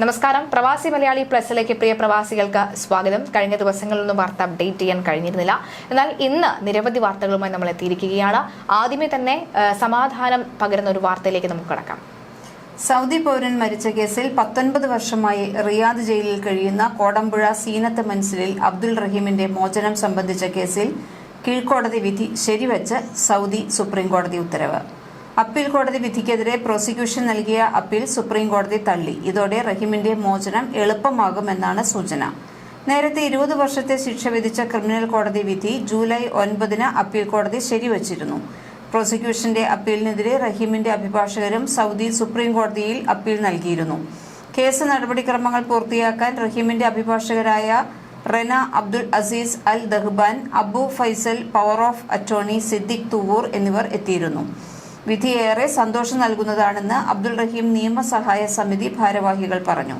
നമസ്കാരം. പ്രവാസി മലയാളി പ്ലസിലേക്ക് പ്രിയ പ്രവാസികൾക്ക് സ്വാഗതം. കഴിഞ്ഞ ദിവസങ്ങളിലൊന്നും വാർത്ത അപ്ഡേറ്റ് ചെയ്യാൻ കഴിഞ്ഞിരുന്നില്ല. എന്നാൽ ഇന്ന് നിരവധി വാർത്തകളുമായി നമ്മൾ എത്തിയിരിക്കുകയാണ്. ആദ്യമേ തന്നെ സമാധാനം പകരുന്ന ഒരു വാർത്തയിലേക്ക് നമുക്ക് കടക്കാം. സൗദി പൗരൻ മരിച്ച കേസിൽ പത്തൊൻപത് വർഷമായി റിയാദ് ജയിലിൽ കഴിയുന്ന കോടമ്പുഴ സീനത്ത് മൻസിലിൽ അബ്ദുൾ റഹീമിന്റെ മോചനം സംബന്ധിച്ച കേസിൽ കീഴ്ക്കോടതി വിധി ശരിവച്ച് സൗദി സുപ്രീംകോടതി ഉത്തരവ്. അപ്പീൽ കോടതി വിധിക്കെതിരെ പ്രോസിക്യൂഷൻ നൽകിയ അപ്പീൽ സുപ്രീം കോടതി തള്ളി. ഇതോടെ റഹീമിന്റെ മോചനം എളുപ്പമാകുമെന്നാണ് സൂചന. നേരത്തെ ഇരുപത് വർഷത്തെ ശിക്ഷ വിധിച്ച ക്രിമിനൽ കോടതി വിധി ജൂലൈ ഒൻപതിന് അപ്പീൽ കോടതി ശരിവച്ചിരുന്നു. പ്രോസിക്യൂഷന്റെ അപ്പീലിനെതിരെ റഹീമിന്റെ അഭിഭാഷകരും സൗദി സുപ്രീം കോടതിയിൽ അപ്പീൽ നൽകിയിരുന്നു. കേസ് നടപടിക്രമങ്ങൾ പൂർത്തിയാക്കാൻ റഹീമിന്റെ അഭിഭാഷകരായ Rena Abdul Aziz Al Dahban Abu Faisal power of attorney Siddique Thuvoor എന്നിവർ എത്തിയിരുന്നു. വിധി ഏറെ സന്തോഷം നൽകുന്നതാണെന്ന് അബ്ദുൾ റഹീം നിയമസഹായ സമിതി ഭാരവാഹികൾ പറഞ്ഞു.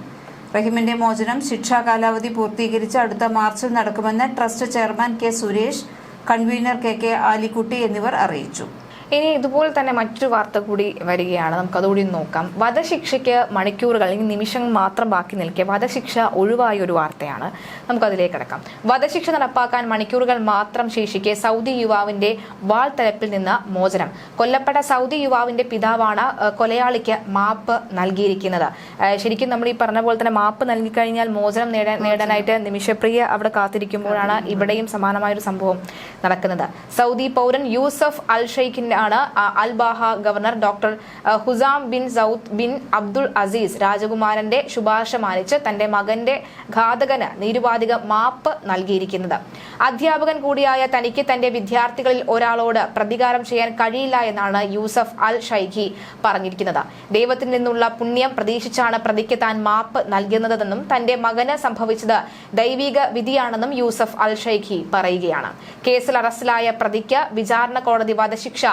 റഹീമിന്റെ മോചനം ശിക്ഷാ കാലാവധി പൂർത്തീകരിച്ച് അടുത്ത മാർച്ചിൽ നടക്കുമെന്ന് trust chairman K Suresh convener K K Alikutty എന്നിവർ അറിയിച്ചു. ഇനി ഇതുപോലെ തന്നെ മറ്റൊരു വാർത്ത കൂടി വരികയാണ്. നമുക്ക് അതുകൂടി നോക്കാം. വധശിക്ഷയ്ക്ക് മണിക്കൂറുകൾ അല്ലെങ്കിൽ നിമിഷങ്ങൾ മാത്രം ബാക്കി നിൽക്കെ വധശിക്ഷ ഒഴിവായ ഒരു വാർത്തയാണ്. നമുക്കതിലേക്ക് കിടക്കാം. വധശിക്ഷ നടപ്പാക്കാൻ മണിക്കൂറുകൾ മാത്രം ശേഷിക്കെ സൗദി യുവാവിന്റെ വാൾ തലപ്പിൽ നിന്ന് മോചനം. കൊല്ലപ്പെട്ട സൗദി യുവാവിന്റെ പിതാവാണ് കൊലയാളിക്ക് മാപ്പ് നൽകിയിരിക്കുന്നത്. ശരിക്കും നമ്മൾ ഈ പറഞ്ഞ പോലെ തന്നെ മാപ്പ് നൽകി കഴിഞ്ഞാൽ മോചനം നേടാൻ നേടാനായിട്ട് നിമിഷപ്രിയ അവിടെ കാത്തിരിക്കുമ്പോഴാണ് ഇവിടെയും സമാനമായ ഒരു സംഭവം നടക്കുന്നത്. സൗദി പൗരൻ യൂസഫ് അൽ ഷെയ്ഖിന്റെ ആണ് Albaha Al Baha governor doctor Husam bin Saud bin Abdul Aziz. രാജകുമാരന്റെ ശുപാർശ മാനിച്ച് തന്റെ മകന്റെ ഘാതകന് നിരുപാധിക മാപ്പ് നൽകിയിരിക്കുന്നത്. അധ്യാപകൻ കൂടിയായ തനിക്ക് തന്റെ വിദ്യാർത്ഥികളിൽ ഒരാളോട് പ്രതികാരം ചെയ്യാൻ കഴിയില്ല എന്നാണ് യൂസഫ് അൽ ഷൈഖി പറഞ്ഞിരിക്കുന്നത്. ദൈവത്തിൽ നിന്നുള്ള പുണ്യം പ്രതീക്ഷിച്ചാണ് പ്രതിക്ക് താൻ മാപ്പ് നൽകുന്നതെന്നും തന്റെ മകന് സംഭവിച്ചത് ദൈവിക വിധിയാണെന്നും യൂസഫ് അൽ ഷൈഖി പറയുകയാണ്. കേസിൽ അറസ്റ്റിലായ പ്രതിക്ക് വിചാരണ കോടതി വധശിക്ഷ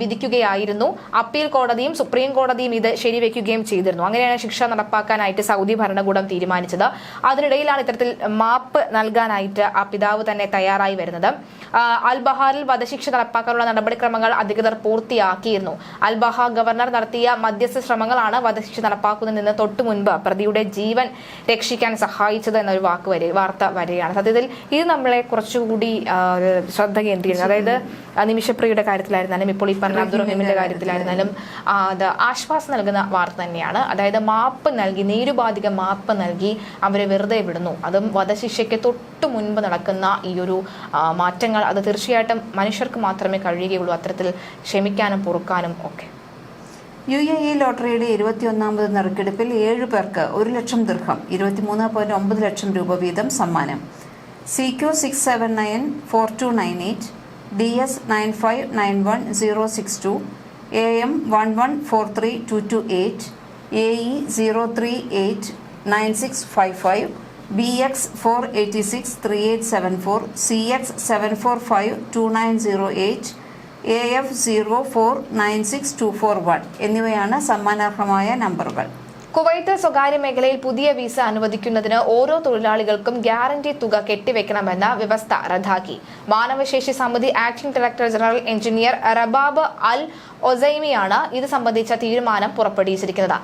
വിധിക്കുകയായിരുന്നു. അപ്പീൽ കോടതിയും സുപ്രീം കോടതിയും ഇത് ശരിവെക്കുകയും ചെയ്തിരുന്നു. അങ്ങനെയാണ് ശിക്ഷ നടപ്പാക്കാനായിട്ട് സൗദി ഭരണകൂടം തീരുമാനിച്ചത്. അതിനിടയിലാണ് ഇത്തരത്തിൽ മാപ്പ് നൽകാനായിട്ട് ആ പിതാവ് തന്നെ തയ്യാറായി വരുന്നത്. അൽബഹാറിൽ അൽ ബഹാറിൽ വധശിക്ഷ നടപ്പാക്കാനുള്ള നടപടിക്രമങ്ങൾ അധികൃതർ പൂർത്തിയാക്കിയിരുന്നു. അൽ ബഹ ഗവർണർ നടത്തിയ മധ്യസ്ഥ ശ്രമങ്ങളാണ് വധശിക്ഷ നടപ്പാക്കുന്നതിന് തൊട്ടു മുൻപ് പ്രതിയുടെ ജീവൻ രക്ഷിക്കാൻ സഹായിച്ചത് എന്നൊരു വാക്ക് വരെ വാർത്ത വരികയാണ്. സത്യത്തിൽ ഇത് നമ്മളെ കുറച്ചുകൂടി ശ്രദ്ധ കേന്ദ്രീകരിക്കുന്നു അതായത് നിമിഷപ്രിയുടെ നിമിഷപ്രിയയുടെ കാര്യത്തിലായിരുന്നാലും ഇപ്പോൾ ഈ പറഞ്ഞ അബ്ദുറഹീമിന്റെ കാര്യത്തിലായിരുന്നാലും അത് ആശ്വാസം നൽകുന്ന വാർത്ത തന്നെയാണ്. അതായത് മാപ്പ് നൽകി നേരുബാധിക മാപ്പ് നൽകി അവരെ വെറുതെ വിടുന്നു. അതും വധശിക്ഷയ്ക്ക് തൊട്ടു മുൻപ് നടക്കുന്ന ഈ ഒരു മാറ്റങ്ങൾ അത് തീർച്ചയായിട്ടും മനുഷ്യർക്ക് മാത്രമേ കഴിയുകയുള്ളൂ അത്തരത്തിൽ ക്ഷമിക്കാനും പൊറുക്കാനും ഒക്കെ. യു എ ഇ ലോട്ടറിയുടെ ഇരുപത്തിയൊന്നാമത് നറുക്കെടുപ്പിൽ ഏഴ് പേർക്ക് ഒരു ലക്ഷം ദീർഘം ഇരുപത്തിമൂന്ന് പോയിന്റ് ഒമ്പത് ലക്ഷം രൂപ വീതം സമ്മാനം. C Q six seven nine four two nine eight D S nine five nine one zero six two A M one one four three two two eight A E zero three eight nine six five five B X four eighty six three eight seven four C X seven four five two nine zero eight A F zero four nine six two four one എന്നിവയാണ് സമ്മാനാർഹമായ നമ്പറുകൾ. Kuwait സ്വകാര്യ മേഖലയിൽ പുതിയ visa അനുവദിക്കുന്നതിന് ഓരോ തൊഴിലാളികൾക്കും guarantee തുക കെട്ടിവെക്കണമെന്ന വ്യവസ്ഥ റദ്ദാക്കി. മാനവശേഷി സമിതി acting director general engineer Rabab Al ഒസൈമിയാണ് ഇത് സംബന്ധിച്ച തീരുമാനം പുറപ്പെടുവിച്ചിരിക്കുന്നത്.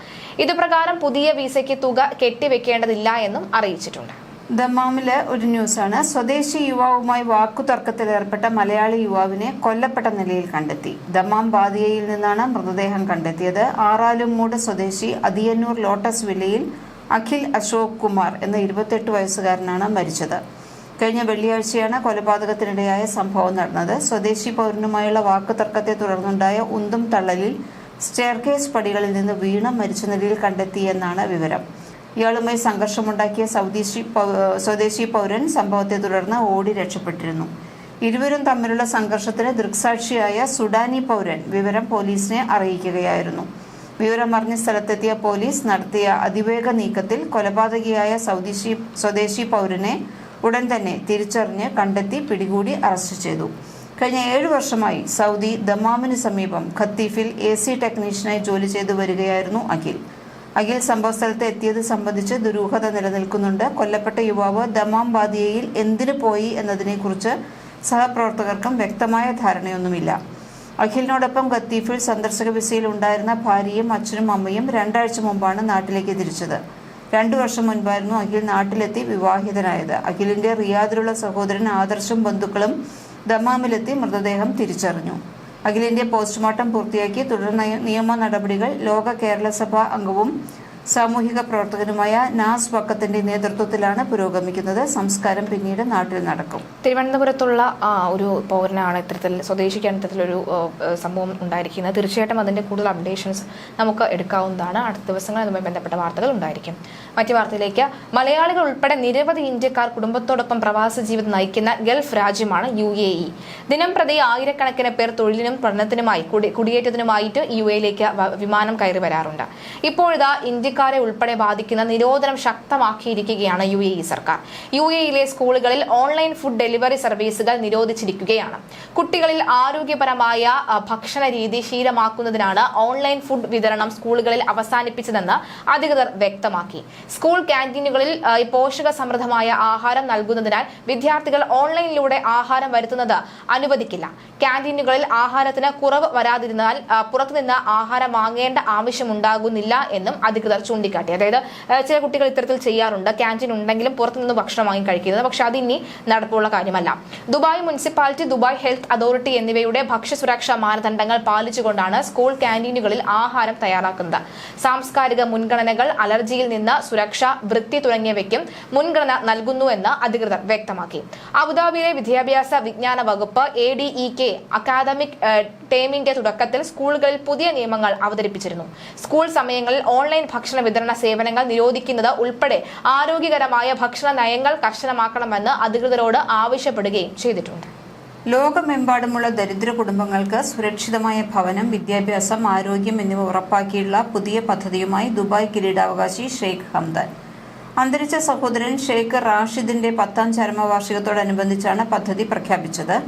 ഇതുപ്രകാരം പുതിയ വിസയ്ക്ക് തുക കെട്ടിവെക്കേണ്ടതില്ല എന്നും അറിയിച്ചിട്ടുണ്ട്. ദമാമിലെ ഒരു ന്യൂസാണ്. സ്വദേശി യുവാവുമായി വാക്കുതർക്കത്തിലേർപ്പെട്ട മലയാളി യുവാവിനെ കൊല്ലപ്പെട്ട നിലയിൽ കണ്ടെത്തി. ദമാം ബാദിയയിൽ നിന്നാണ് മൃതദേഹം കണ്ടെത്തിയത്. ആറാലുംമൂട് സ്വദേശി അതിയന്നൂർ ലോട്ടസ് വില്ലയിൽ അഖിൽ അശോക് കുമാർ എന്ന ഇരുപത്തെട്ട് വയസ്സുകാരനാണ് മരിച്ചത്. കഴിഞ്ഞ വെള്ളിയാഴ്ചയാണ് കൊലപാതകത്തിനിടയായ സംഭവം നടന്നത്. സ്വദേശി പൗരനുമായുള്ള വാക്കുതർക്കത്തെ തുടർന്നുണ്ടായ ഉന്തും തള്ളലിൽ സ്റ്റെയർകേസ് പടികളിൽ നിന്ന് വീണ് മരിച്ച നിലയിൽ കണ്ടെത്തിയെന്നാണ് വിവരം. ഇയാളുമായി സംഘർഷമുണ്ടാക്കിയ സൗദേശി സ്വദേശി പൗരൻ സംഭവത്തെ തുടർന്ന് ഓടി രക്ഷപ്പെട്ടിരുന്നു. ഇരുവരും തമ്മിലുള്ള സംഘർഷത്തിന് ദൃക്സാക്ഷിയായ സുഡാനി പൗരൻ വിവരം പോലീസിനെ അറിയിക്കുകയായിരുന്നു. വിവരമറിഞ്ഞ സ്ഥലത്തെത്തിയ പോലീസ് നടത്തിയ അതിവേഗ നീക്കത്തിൽ കൊലപാതകിയായ സൗദേശി സ്വദേശി പൗരനെ ഉടൻ തന്നെ തിരിച്ചറിഞ്ഞ് കണ്ടെത്തി പിടികൂടി അറസ്റ്റ് ചെയ്തു. കഴിഞ്ഞ ഏഴു വർഷമായി സൗദി ദമാമിന് സമീപം ഖത്തീഫിൽ എ സി ടെക്നീഷ്യനായി ജോലി ചെയ്തു വരികയായിരുന്നു അഖിൽ. അഖിൽ സംഭവസ്ഥലത്ത് എത്തിയത് സംബന്ധിച്ച് ദുരൂഹത നിലനിൽക്കുന്നുണ്ട്. കൊല്ലപ്പെട്ട യുവാവ് ദമാം ബാദിയയിൽ എന്തിനു പോയി എന്നതിനെക്കുറിച്ച് സഹപ്രവർത്തകർക്കും വ്യക്തമായ ധാരണയൊന്നുമില്ല. അഖിലിനോടൊപ്പം ഖത്തീഫിൽ സന്ദർശക വിസയിൽ ഉണ്ടായിരുന്ന ഭാര്യയും അച്ഛനും അമ്മയും രണ്ടാഴ്ച മുമ്പാണ് നാട്ടിലേക്ക് തിരിച്ചത്. രണ്ടു വർഷം മുൻപായിരുന്നു അഖിൽ നാട്ടിലെത്തി വിവാഹിതനായത്. അഖിലിന്റെ റിയാദിലുള്ള സഹോദരൻ ആദർശും ബന്ധുക്കളും ദമാമിലെത്തി മൃതദേഹം തിരിച്ചറിഞ്ഞു. അഖിലിന്റെ പോസ്റ്റ്മോർട്ടം പൂർത്തിയാക്കി തുടർ നയ- നിയമ നടപടികൾ ലോക കേരള സഭ അംഗവും സാമൂഹിക പ്രവർത്തകനുമായ നാസ് വക്കത്തിന്റെ നേതൃത്വത്തിലാണ് പുരോഗമിക്കുന്നത്. സംസ്കാരം പിന്നീട് നാട്ടിൽ നടക്കും. തിരുവനന്തപുരത്തുള്ള ഒരു പൗരനാണ് ഇത്തരത്തിൽ സ്വദേശിക്കാണ് ഇത്തരത്തിലൊരു സംഭവം ഉണ്ടായിരിക്കുന്നത്. തീർച്ചയായിട്ടും അതിന്റെ കൂടുതൽ അപ്ഡേഷൻസ് നമുക്ക് എടുക്കാവുന്നതാണ്. അടുത്ത ദിവസങ്ങളിൽ അതുമായി ബന്ധപ്പെട്ട വാർത്തകൾ ഉണ്ടായിരിക്കും. മറ്റു വാർത്തയിലേക്ക്. മലയാളികൾ ഉൾപ്പെടെ നിരവധി ഇന്ത്യക്കാർ കുടുംബത്തോടൊപ്പം പ്രവാസ ജീവിതം നയിക്കുന്ന ഗൾഫ് രാജ്യമാണ് യു എ ഇ. ദിനം പ്രതി ആയിരക്കണക്കിന് പേർ തൊഴിലിനും പഠനത്തിനുമായി കുടി- കുടിയേറ്റത്തിനുമായിട്ട് യു എയിലേക്ക് വിമാനം കയറി വരാറുണ്ട്. ഇപ്പോഴിതാ ഇന്ത്യക്കാരെ ഉൾപ്പെടെ ബാധിക്കുന്ന നിരോധനം ശക്തമാക്കിയിരിക്കുകയാണ് യു സർക്കാർ. യു എയിലെ സ്കൂളുകളിൽ ഓൺലൈൻ ഫുഡ് ഡെലിവറി സർവീസുകൾ നിരോധിച്ചിരിക്കുകയാണ്. കുട്ടികളിൽ ആരോഗ്യപരമായ ഭക്ഷണ രീതി ശീലമാക്കുന്നതിനാണ് ഓൺലൈൻ ഫുഡ് വിതരണം സ്കൂളുകളിൽ അവസാനിപ്പിച്ചതെന്ന് അധികൃതർ വ്യക്തമാക്കി. സ്കൂൾ ക്യാന്റീനുകളിൽ പോഷക സമൃദ്ധമായ ആഹാരം നൽകുന്നതിനാൽ വിദ്യാർത്ഥികൾ ഓൺലൈനിലൂടെ ആഹാരം വരുത്തുന്നത് അനുവദിക്കില്ല. ക്യാന്റീനുകളിൽ ആഹാരത്തിന് കുറവ് വരാതിരുന്നാൽ പുറത്തുനിന്ന് ആഹാരം വാങ്ങേണ്ട ആവശ്യമുണ്ടാകുന്നില്ല എന്നും അധികൃതർ ചൂണ്ടിക്കാട്ടി. അതായത് ചില കുട്ടികൾ ഇത്തരത്തിൽ ചെയ്യാറുണ്ട്. ക്യാന്റീൻ ഉണ്ടെങ്കിലും പുറത്തുനിന്ന് ഭക്ഷണം വാങ്ങി കഴിക്കുന്നത് പക്ഷെ ഇനി നടപ്പുള്ള കാര്യമല്ല. Dubai municipality Dubai health authority എന്നിവയുടെ ഭക്ഷ്യസുരക്ഷാ മാനദണ്ഡങ്ങൾ പാലിച്ചുകൊണ്ടാണ് സ്കൂൾ ക്യാന്റീനുകളിൽ ആഹാരം തയ്യാറാക്കുന്നത്. സാംസ്കാരിക മുൻഗണനകൾ അലർജിയിൽ നിന്ന് സുരക്ഷ വൃത്തി തുടങ്ങിയവയ്ക്കും മുൻഗണന നൽകുന്നുവെന്ന് അധികൃതർ വ്യക്തമാക്കി. അബുദാബിയിലെ വിദ്യാഭ്യാസ വിജ്ഞാന വകുപ്പ് A D E K academic ടേമിന്റെ തുടക്കത്തിൽ സ്കൂളുകളിൽ പുതിയ നിയമങ്ങൾ അവതരിപ്പിച്ചിരുന്നു. സ്കൂൾ സമയങ്ങളിൽ ഓൺലൈൻ ഭക്ഷണ വിതരണ സേവനങ്ങൾ നിരോധിക്കുന്നത് ഉൾപ്പെടെ ആരോഗ്യകരമായ ഭക്ഷണ നയങ്ങൾ കർശനമാക്കണമെന്ന് അധികൃതരോട് ആവശ്യപ്പെടുകയും ചെയ്തിട്ടുണ്ട്. ലോകമെമ്പാടുമുള്ള ദരിദ്ര കുടുംബങ്ങൾക്ക് സുരക്ഷിതമായ ഭവനം വിദ്യാഭ്യാസം ആരോഗ്യം എന്നിവ ഉറപ്പാക്കിയുള്ള പുതിയ പദ്ധതിയുമായി ദുബായ് കിരീടാവകാശി ഷെയ്ഖ് ഹംദാൻ. അന്തരിച്ച സഹോദരൻ ഷെയ്ഖ് റാഷിദിന്റെ പത്താം ചരമവാർഷികത്തോടനുബന്ധിച്ചാണ് പദ്ധതി പ്രഖ്യാപിച്ചത്.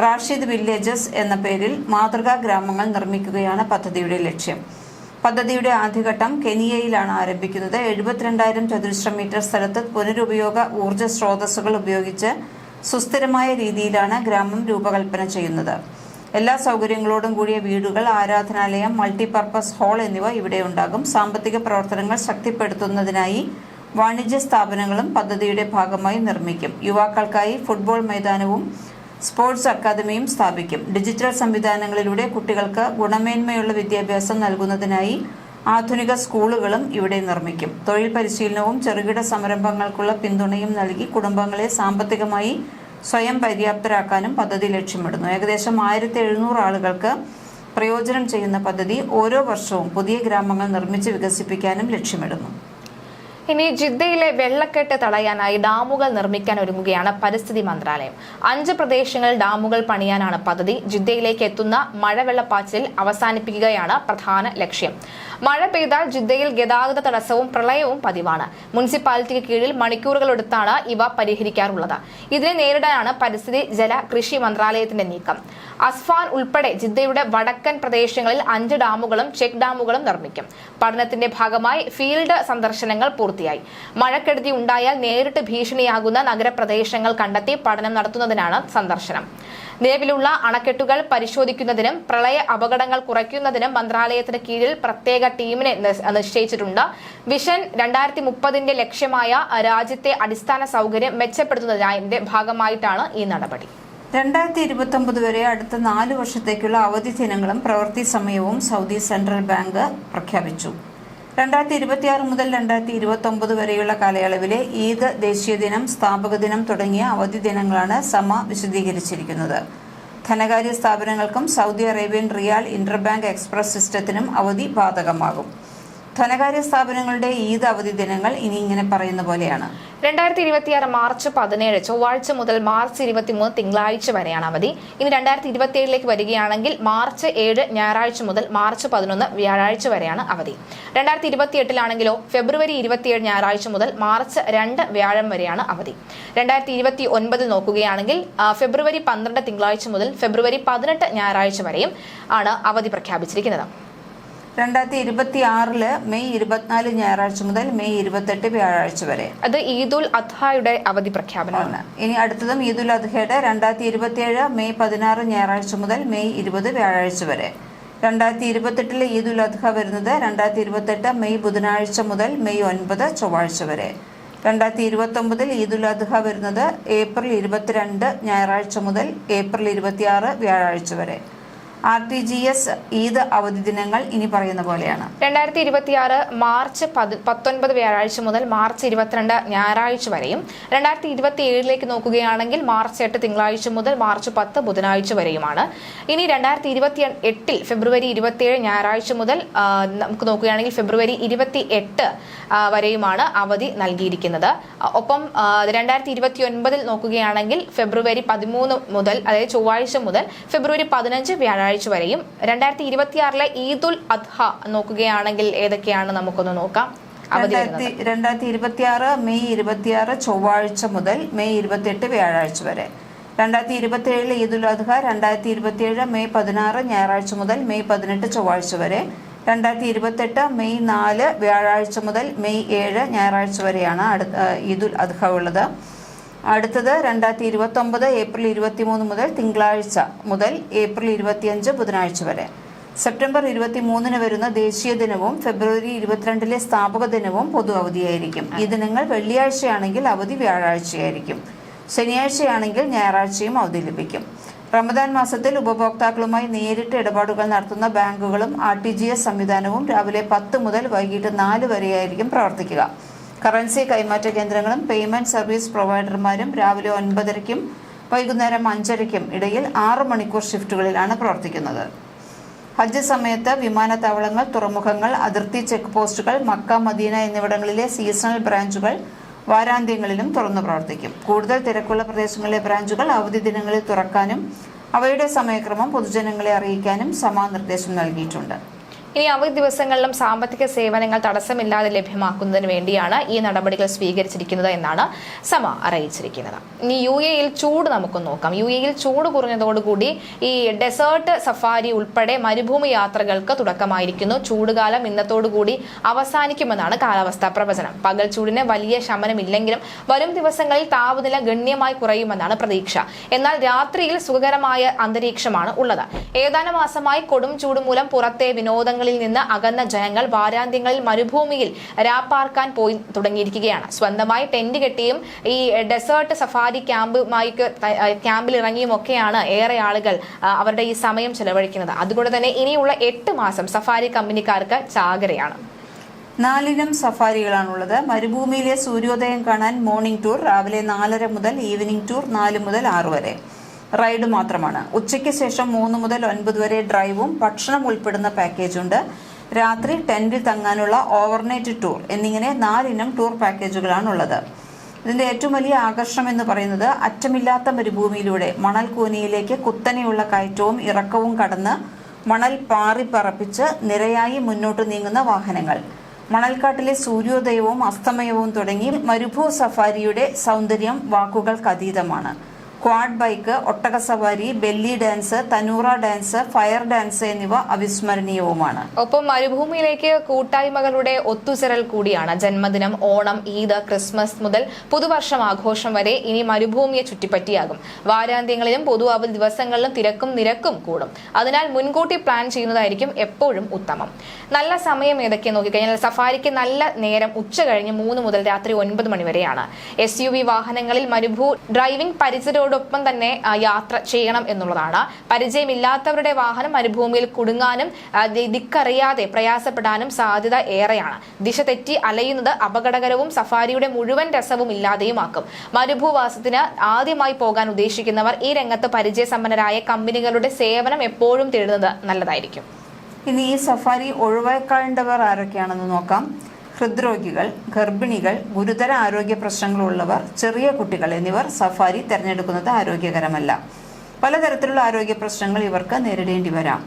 റാഷിദ് വില്ലേജസ് എന്ന പേരിൽ മാതൃകാ ഗ്രാമങ്ങൾ നിർമ്മിക്കുകയാണ് പദ്ധതിയുടെ ലക്ഷ്യം. പദ്ധതിയുടെ ആദ്യഘട്ടം കെനിയയിലാണ് ആരംഭിക്കുന്നത്. എഴുപത്തിരണ്ടായിരം ചതുരശ്ര മീറ്റർ സ്ഥലത്ത് പുനരുപയോഗ ഊർജ സ്രോതസ്സുകൾ ഉപയോഗിച്ച് സുസ്ഥിരമായ രീതിയിലാണ് ഗ്രാമം രൂപകൽപ്പന ചെയ്യുന്നത്. എല്ലാ സൗകര്യങ്ങളോടും കൂടിയ വീടുകൾ ആരാധനാലയം മൾട്ടിപർപ്പസ് ഹാൾ എന്നിവ ഇവിടെ ഉണ്ടാകും. സാമ്പത്തിക പ്രവർത്തനങ്ങൾ ശക്തിപ്പെടുത്തുന്നതിനായി വാണിജ്യ സ്ഥാപനങ്ങളും പദ്ധതിയുടെ ഭാഗമായി നിർമ്മിക്കും. യുവാക്കൾക്കായി ഫുട്ബോൾ മൈതാനവും സ്പോർട്സ് അക്കാദമിയും സ്ഥാപിക്കും. ഡിജിറ്റൽ സംവിധാനങ്ങളിലൂടെ കുട്ടികൾക്ക് ഗുണമേന്മയുള്ള വിദ്യാഭ്യാസം നൽകുന്നതിനായി ആധുനിക സ്കൂളുകളും ഇവിടെ നിർമ്മിക്കും. തൊഴിൽ പരിശീലനവും ചെറുകിട സംരംഭങ്ങൾക്കുള്ള പിന്തുണയും നൽകി കുടുംബങ്ങളെ സാമ്പത്തികമായി സ്വയം പര്യാപ്തരാക്കാനും പദ്ധതി ലക്ഷ്യമിടുന്നു. ഏകദേശം ആയിരത്തി എഴുന്നൂറ് ആളുകൾക്ക് പ്രയോജനം ചെയ്യുന്ന പദ്ധതി ഓരോ വർഷവും പുതിയ ഗ്രാമങ്ങൾ നിർമ്മിച്ച് വികസിപ്പിക്കാനും ലക്ഷ്യമിടുന്നു. ഇനി ജിദ്ദയിലെ വെള്ളക്കെട്ട് തടയാനായി ഡാമുകൾ നിർമ്മിക്കാൻ ഒരുങ്ങുകയാണ് പരിസ്ഥിതി മന്ത്രാലയം. അഞ്ച് പ്രദേശങ്ങൾ ഡാമുകൾ പണിയാനാണ് പദ്ധതി. ജിദ്ദയിലേക്ക് എത്തുന്ന മഴവെള്ളപ്പാച്ചിൽ അവസാനിപ്പിക്കുകയാണ് പ്രധാന ലക്ഷ്യം. മഴ പെയ്താൽ ജിദ്ദയിൽ ഗതാഗത തടസ്സവും പ്രളയവും പതിവാണ്. മുനിസിപ്പാലിറ്റിക്ക് കീഴിൽ മണിക്കൂറുകളെടുത്താണ് ഇവ പരിഹരിക്കാറുള്ളത്. ഇതിനെ നേരിടാനാണ് പരിസ്ഥിതി ജല കൃഷി മന്ത്രാലയത്തിന്റെ നീക്കം. അസ്ഫാൻ ഉൾപ്പെടെ ജിദ്ദയുടെ വടക്കൻ പ്രദേശങ്ങളിൽ അഞ്ച് ഡാമുകളും ചെക്ക് ഡാമുകളും നിർമ്മിക്കും. പഠനത്തിന്റെ ഭാഗമായി ഫീൽഡ് സന്ദർശനങ്ങൾ പൂർത്തിയായി. മഴക്കെടുതി ഉണ്ടായാൽ നേരിട്ട് ഭീഷണിയാകുന്ന നഗരപ്രദേശങ്ങൾ കണ്ടെത്തി പഠനം നടത്തുന്നതിനാണ് സന്ദർശനം. നിലവിലുള്ള അണക്കെട്ടുകൾ പരിശോധിക്കുന്നതിനും പ്രളയ അപകടങ്ങൾ കുറയ്ക്കുന്നതിനും മന്ത്രാലയത്തിന് കീഴിൽ പ്രത്യേക ടീമിനെ നിശ്ചയിച്ചിട്ടുണ്ട്. വിഷൻ രണ്ടായിരത്തി മുപ്പതിന്റെ ലക്ഷ്യമായ രാജ്യത്തെ അടിസ്ഥാന സൗകര്യം മെച്ചപ്പെടുത്തുന്നതിന്റെ ഭാഗമായിട്ടാണ് ഈ നടപടി. രണ്ടായിരത്തി ഇരുപത്തി ഒമ്പത് വരെ അടുത്ത നാല് വർഷത്തേക്കുള്ള അവധി ദിനങ്ങളും പ്രവൃത്തി സമയവും സൗദി സെൻട്രൽ ബാങ്ക് പ്രഖ്യാപിച്ചു. രണ്ടായിരത്തി ഇരുപത്തിയാറ് മുതൽ രണ്ടായിരത്തി ഇരുപത്തി ഒമ്പത് വരെയുള്ള കാലയളവിലെ ഈദ് ദേശീയ ദിനം സ്ഥാപക ദിനം തുടങ്ങിയ അവധി ദിനങ്ങളാണ് സമ വിശദീകരിച്ചിരിക്കുന്നത്. ധനകാര്യ സ്ഥാപനങ്ങൾക്കും Saudi Arabian riyal inter bank express സിസ്റ്റത്തിനും അവധി ബാധകമാകും. ധനകാര്യ സ്ഥാപനങ്ങളുടെ ഈദ് അവധി ദിനങ്ങൾ ഇനി ഇങ്ങനെ പറയുന്ന പോലെയാണ്. രണ്ടായിരത്തി ഇരുപത്തിയാറ് മാർച്ച് പതിനേഴ് ചൊവ്വാഴ്ച മുതൽ മാർച്ച് ഇരുപത്തിമൂന്ന് തിങ്കളാഴ്ച വരെയാണ് അവധി. ഇനി രണ്ടായിരത്തി ഇരുപത്തിയേഴിലേക്ക് വരികയാണെങ്കിൽ മാർച്ച് ഏഴ് ഞായറാഴ്ച മുതൽ മാർച്ച് പതിനൊന്ന് വ്യാഴാഴ്ച വരെയാണ് അവധി. രണ്ടായിരത്തി ഇരുപത്തിയെട്ടിലാണെങ്കിലോ ഫെബ്രുവരി ഇരുപത്തിയേഴ് ഞായറാഴ്ച മുതൽ മാർച്ച് രണ്ട് വ്യാഴം വരെയാണ് അവധി. രണ്ടായിരത്തി ഇരുപത്തി ഒൻപതിൽ നോക്കുകയാണെങ്കിൽ ഫെബ്രുവരി പന്ത്രണ്ട് തിങ്കളാഴ്ച മുതൽ ഫെബ്രുവരി പതിനെട്ട് ഞായറാഴ്ച വരെയും ആണ് അവധി പ്രഖ്യാപിച്ചിരിക്കുന്നത്. രണ്ടായിരത്തി ഇരുപത്തി ആറിൽ മെയ് ഇരുപത്തിനാല് ഞായറാഴ്ച മുതൽ മെയ് ഇരുപത്തെട്ട് വ്യാഴാഴ്ച വരെ. അത് ഈദുൽ അദ്ഹയുടെ അവധി പ്രഖ്യാപനമാണ്. ഇനി അടുത്തതും ഈദുൽ അദ്ഹയുടെ രണ്ടായിരത്തി ഇരുപത്തിയേഴ് മെയ് പതിനാറ് ഞായറാഴ്ച മുതൽ മെയ് ഇരുപത് വ്യാഴാഴ്ച വരെ. രണ്ടായിരത്തി ഇരുപത്തെട്ടിലെ ഈദുൽ അദ്ഹ വരുന്നത് രണ്ടായിരത്തി ഇരുപത്തെട്ട് മെയ് ബുധനാഴ്ച മുതൽ മെയ് ഒൻപത് ചൊവ്വാഴ്ച വരെ. രണ്ടായിരത്തി ഇരുപത്തൊമ്പതിൽ ഈദുൽ അദ്ഹ വരുന്നത് ഏപ്രിൽ ഇരുപത്തിരണ്ട് ഞായറാഴ്ച മുതൽ ഏപ്രിൽ ഇരുപത്തിയാറ് വ്യാഴാഴ്ച വരെ. R T G S Eid അവധി ദിനങ്ങൾ ഇനി പറയുന്ന പോലെയാണ്. രണ്ടായിരത്തി ഇരുപത്തിയാറ് മാർച്ച് പതി പത്തൊൻപത് വ്യാഴാഴ്ച മുതൽ മാർച്ച് ഇരുപത്തിരണ്ട് ഞായറാഴ്ച വരെയും രണ്ടായിരത്തി ഇരുപത്തി ഏഴിലേക്ക് നോക്കുകയാണെങ്കിൽ മാർച്ച് എട്ട് തിങ്കളാഴ്ച മുതൽ മാർച്ച് പത്ത് ബുധനാഴ്ച വരെയുമാണ്. ഇനി രണ്ടായിരത്തി ഇരുപത്തി എട്ടിൽ ഫെബ്രുവരി ഇരുപത്തിയേഴ് ഞായറാഴ്ച മുതൽ നമുക്ക് നോക്കുകയാണെങ്കിൽ ഫെബ്രുവരി ഇരുപത്തി എട്ട് വരെയുമാണ് അവധി നൽകിയിരിക്കുന്നത്. ഒപ്പം രണ്ടായിരത്തി ഇരുപത്തി ഒൻപതിൽ നോക്കുകയാണെങ്കിൽ ഫെബ്രുവരി പതിമൂന്ന് മുതൽ അതായത് ചൊവ്വാഴ്ച മുതൽ ഫെബ്രുവരി പതിനഞ്ച് വ്യാഴാഴ്ച വരെയും രണ്ടായിരത്തി ഇരുപത്തിയാറിലെ ഈദുൽ അദ്ഹ നോക്കുകയാണെങ്കിൽ ഏതൊക്കെയാണ് നമുക്കൊന്ന് നോക്കാം? രണ്ടായിരത്തി രണ്ടായിരത്തി ഇരുപത്തിയാറ് മെയ് ഇരുപത്തിയാറ് ചൊവ്വാഴ്ച മുതൽ മെയ് ഇരുപത്തിയെട്ട് വ്യാഴാഴ്ച വരെ. രണ്ടായിരത്തി ഇരുപത്തി ഈദ് ഈദുൽ അദ്ഹ രണ്ടായിരത്തി ഇരുപത്തിയേഴ് മെയ് പതിനാറ് ഞായറാഴ്ച മുതൽ മെയ് പതിനെട്ട് ചൊവ്വാഴ്ച വരെ. രണ്ടായിരത്തി ഇരുപത്തെട്ട് മെയ് നാല് വ്യാഴാഴ്ച മുതൽ മെയ് ഏഴ് ഞായറാഴ്ച വരെയാണ് അടുത്ത ഈദുൽ അദ്ഹ ഉള്ളത്. അടുത്തത് രണ്ടായിരത്തി ഇരുപത്തി ഒമ്പത് ഏപ്രിൽ ഇരുപത്തി മൂന്ന് മുതൽ തിങ്കളാഴ്ച മുതൽ ഏപ്രിൽ ഇരുപത്തിയഞ്ച് ബുധനാഴ്ച വരെ. സെപ്റ്റംബർ ഇരുപത്തി മൂന്നിന് വരുന്ന ദേശീയ ദിനവും ഫെബ്രുവരി ഇരുപത്തിരണ്ടിലെ സ്ഥാപക ദിനവും പൊതു അവധിയായിരിക്കും. ഈ ദിനങ്ങൾ വെള്ളിയാഴ്ചയാണെങ്കിൽ അവധി വ്യാഴാഴ്ചയായിരിക്കും. ശനിയാഴ്ചയാണെങ്കിൽ ഞായറാഴ്ചയും അവധി ലഭിക്കും. റമദാൻ മാസത്തിൽ ഉപഭോക്താക്കളുമായി നേരിട്ട് ഇടപാടുകൾ നടത്തുന്ന ബാങ്കുകളും ആർ ടി ജി എസ് സംവിധാനവും രാവിലെ പത്ത് മുതൽ വൈകിട്ട് നാല് വരെയായിരിക്കും പ്രവർത്തിക്കുക. കറൻസി കൈമാറ്റ കേന്ദ്രങ്ങളും പേയ്മെന്റ് സർവീസ് പ്രൊവൈഡർമാരും രാവിലെ ഒൻപതരയ്ക്കും വൈകുന്നേരം അഞ്ചരയ്ക്കും ഇടയിൽ ആറ് മണിക്കൂർ ഷിഫ്റ്റുകളിലാണ് പ്രവർത്തിക്കുന്നത്. ഹജ്ജ് സമയത്ത് വിമാനത്താവളങ്ങൾ തുറമുഖങ്ങൾ അതിർത്തി ചെക്ക് പോസ്റ്റുകൾ മക്ക മദീന എന്നിവിടങ്ങളിലെ സീസണൽ ബ്രാഞ്ചുകൾ വാരാന്ത്യങ്ങളിലും തുറന്നു പ്രവർത്തിക്കും. കൂടുതൽ തിരക്കുള്ള പ്രദേശങ്ങളിലെ ബ്രാഞ്ചുകൾ അവധി ദിനങ്ങളിൽ തുറക്കാനും അവയുടെ സമയക്രമം പൊതുജനങ്ങളെ അറിയിക്കാനും സമാ നിർദ്ദേശം നൽകിയിട്ടുണ്ട്. ഇനി അവധി ദിവസങ്ങളിലും സാമ്പത്തിക സേവനങ്ങൾ തടസ്സമില്ലാതെ ലഭ്യമാക്കുന്നതിന് വേണ്ടിയാണ് ഈ നടപടികൾ സ്വീകരിച്ചിരിക്കുന്നത് എന്നാണ് സമ അറിയിച്ചിരിക്കുന്നത്. ഇനി യു എയിൽ ചൂട് നമുക്ക് നോക്കാം. യു എയിൽ ചൂട് കുറഞ്ഞതോടുകൂടി ഈ ഡെസേർട്ട് സഫാരി ഉൾപ്പെടെ മരുഭൂമി യാത്രകൾക്ക് തുടക്കമായിരിക്കുന്നു. ചൂടുകാലം ഇന്നത്തോടുകൂടി അവസാനിക്കുമെന്നാണ് കാലാവസ്ഥാ പ്രവചനം. പകൽ ചൂടിന് വലിയ ശമനമില്ലെങ്കിലും വരും ദിവസങ്ങളിൽ താപനില ഗണ്യമായി കുറയുമെന്നാണ് പ്രതീക്ഷ. എന്നാൽ രാത്രിയിൽ സുഖകരമായ അന്തരീക്ഷമാണ് ഉള്ളത്. ഏതാനും മാസമായി കൊടും ചൂട് മൂലം പുറത്തെ വിനോദങ്ങളിൽ നിന്ന് അകന്ന ജനങ്ങൾ വാരാന്ത്യങ്ങളിൽ മരുഭൂമിയിൽ രാപ്പാർക്കാൻ പോയി തുടങ്ങിയിരിക്കുകയാണ്. സ്വന്തമായി ടെന്റ് കെട്ടിയും ഈ ഡെസേർട്ട് സഫാരി ക്യാമ്പുമായി ക്യാമ്പിൽ ഇറങ്ങിയും ഒക്കെയാണ് ഏറെ ആളുകൾ അവരുടെ ഈ സമയം ചെലവഴിക്കുന്നത്. അതുകൊണ്ട് തന്നെ ഇനിയുള്ള എട്ട് മാസം സഫാരി കമ്പനിക്കാർക്ക് ചാകരയാണ്. നാലിനം സഫാരികളാണുള്ളത്. മരുഭൂമിയിലെ സൂര്യോദയം കാണാൻ മോർണിംഗ് ടൂർ രാവിലെ നാലര മുതൽ ഈവനിംഗ് ടൂർ നാല് മുതൽ ആറ് വരെ. റൈഡ് മാത്രമാണ്. ഉച്ചയ്ക്ക് ശേഷം മൂന്ന് മുതൽ ഒൻപത് വരെ ഡ്രൈവും ഭക്ഷണം ഉൾപ്പെടുന്ന പാക്കേജുണ്ട് രാത്രി ടെന്റിൽ തങ്ങാനുള്ള ഓവർനൈറ്റ് ടൂർ എന്നിങ്ങനെ നാലിനം ടൂർ പാക്കേജുകളാണുള്ളത് ഇതിന്റെ ഏറ്റവും വലിയ ആകർഷണം എന്ന് പറയുന്നത് അറ്റമില്ലാത്ത മരുഭൂമിയിലൂടെ മണൽ കൂനിയിലേക്ക് കുത്തനെയുള്ള കയറ്റവും ഇറക്കവും കടന്ന് മണൽ പാറി പറപ്പിച്ച് നിരയായി മുന്നോട്ട് നീങ്ങുന്ന വാഹനങ്ങൾ. മണൽക്കാട്ടിലെ സൂര്യോദയവും അസ്തമയവും തുടങ്ങി മരുഭൂ സഫാരിയുടെ സൗന്ദര്യം വാക്കുകൾക്കതീതമാണ്. ക്വാഡ് ബൈക്ക് ഒട്ടക സവാരി belly dance Tanoura dance fire dance എന്നിവ അവിസ്മരണീയവുമാണ്. ഒപ്പം മരുഭൂമിയിലേക്ക് കൂട്ടായ്മകളുടെ ഒത്തുചേരൽ കൂടിയാണ് ജന്മദിനം ഓണം ഈദ് ക്രിസ്മസ് മുതൽ പുതുവർഷം ആഘോഷം വരെ ഇനി മരുഭൂമിയെ ചുറ്റിപ്പറ്റിയാകും. വാരാന്ത്യങ്ങളിലും പൊതു അവധി ദിവസങ്ങളിലും തിരക്കും നിരക്കും കൂടും. അതിനാൽ മുൻകൂട്ടി പ്ലാൻ ചെയ്യുന്നതായിരിക്കും എപ്പോഴും ഉത്തമം. നല്ല സമയം ഏതൊക്കെ നോക്കിക്കഴിഞ്ഞാൽ സഫാരിക്ക് നല്ല നേരം ഉച്ച കഴിഞ്ഞ് മൂന്ന് മുതൽ രാത്രി ഒൻപത് മണി വരെയാണ്. എസ് യു വി വാഹനങ്ങളിൽ മരുഭൂ ഡ്രൈവിംഗ് പരിചയരോടൊപ്പം തന്നെ യാത്ര ചെയ്യണം എന്നുള്ളതാണ്. പരിചയമില്ലാത്തവരുടെ വാഹനം മരുഭൂമിയിൽ കുടുങ്ങാനും ദിക്കറിയാതെ പ്രയാസപ്പെടാനും സാധ്യത ഏറെയാണ്. ദിശ തെറ്റി അലയുന്നത് അപകടകരവും സഫാരിയുടെ മുഴുവൻ രസവും ഇല്ലാതെയുമാക്കും. മരുഭൂവാസത്തിന് ആദ്യമായി പോകാൻ ഉദ്ദേശിക്കുന്നവർ ഈ രംഗത്ത് പരിചയസമ്പന്നരായ കമ്പനികളുടെ സേവനം എപ്പോഴും തേടുന്നത് നല്ലതായിരിക്കും. ഇനി ഈ സഫാരി ഒഴിവാക്കേണ്ടവർ ആരൊക്കെയാണെന്ന് നോക്കാം. ഹൃദ്രോഗികൾ ഗർഭിണികൾ ഗുരുതര ആരോഗ്യ പ്രശ്നങ്ങളുള്ളവർ ചെറിയ കുട്ടികൾ എന്നിവർ സഫാരി തിരഞ്ഞെടുക്കുന്നത് ആരോഗ്യകരമല്ല. പലതരത്തിലുള്ള ആരോഗ്യ പ്രശ്നങ്ങൾ ഇവർക്ക് നേരിടേണ്ടി വരാം.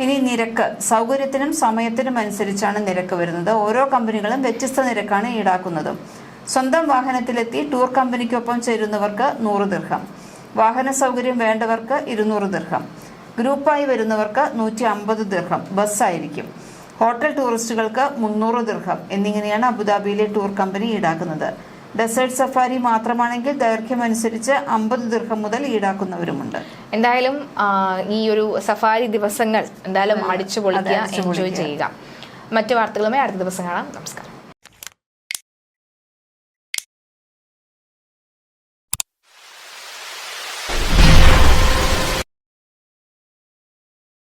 ഇനി നിരക്ക്. സൗകര്യത്തിനും സമയത്തിനും അനുസരിച്ചാണ് നിരക്ക് വരുന്നത്. ഓരോ കമ്പനികളും വ്യത്യസ്ത നിരക്കാണ് ഈടാക്കുന്നത്. സ്വന്തം വാഹനത്തിലെത്തി ടൂർ കമ്പനിക്കൊപ്പം ചേരുന്നവർക്ക് നൂറ് ദീർഘം. വാഹന സൗകര്യം വേണ്ടവർക്ക് ഇരുന്നൂറ് ദീർഘം. ഗ്രൂപ്പായി വരുന്നവർക്ക് നൂറ്റി അമ്പത് ദീർഘം. ബസ്സായിരിക്കും. ഹോട്ടൽ ടൂറിസ്റ്റുകൾക്ക് മുന്നൂറ് ദീർഘം എന്നിങ്ങനെയാണ് അബുദാബിയിലെ ടൂർ കമ്പനി ഈടാക്കുന്നത്. ഡെസേർട്ട് സഫാരി മാത്രമാണെങ്കിൽ ദൈർഘ്യം അനുസരിച്ച് അമ്പത് ദീർഘം മുതൽ ഈടാക്കുന്നവരുമുണ്ട്. എന്തായാലും ഈ ഒരു സഫാരി ദിവസങ്ങൾ എന്തായാലും അടിച്ചു പൊളിക്കുക എൻജോയ് ചെയ്യുക. മറ്റു വാർത്തകളുമായി അടുത്ത ദിവസം കാണാം. നമസ്കാരം.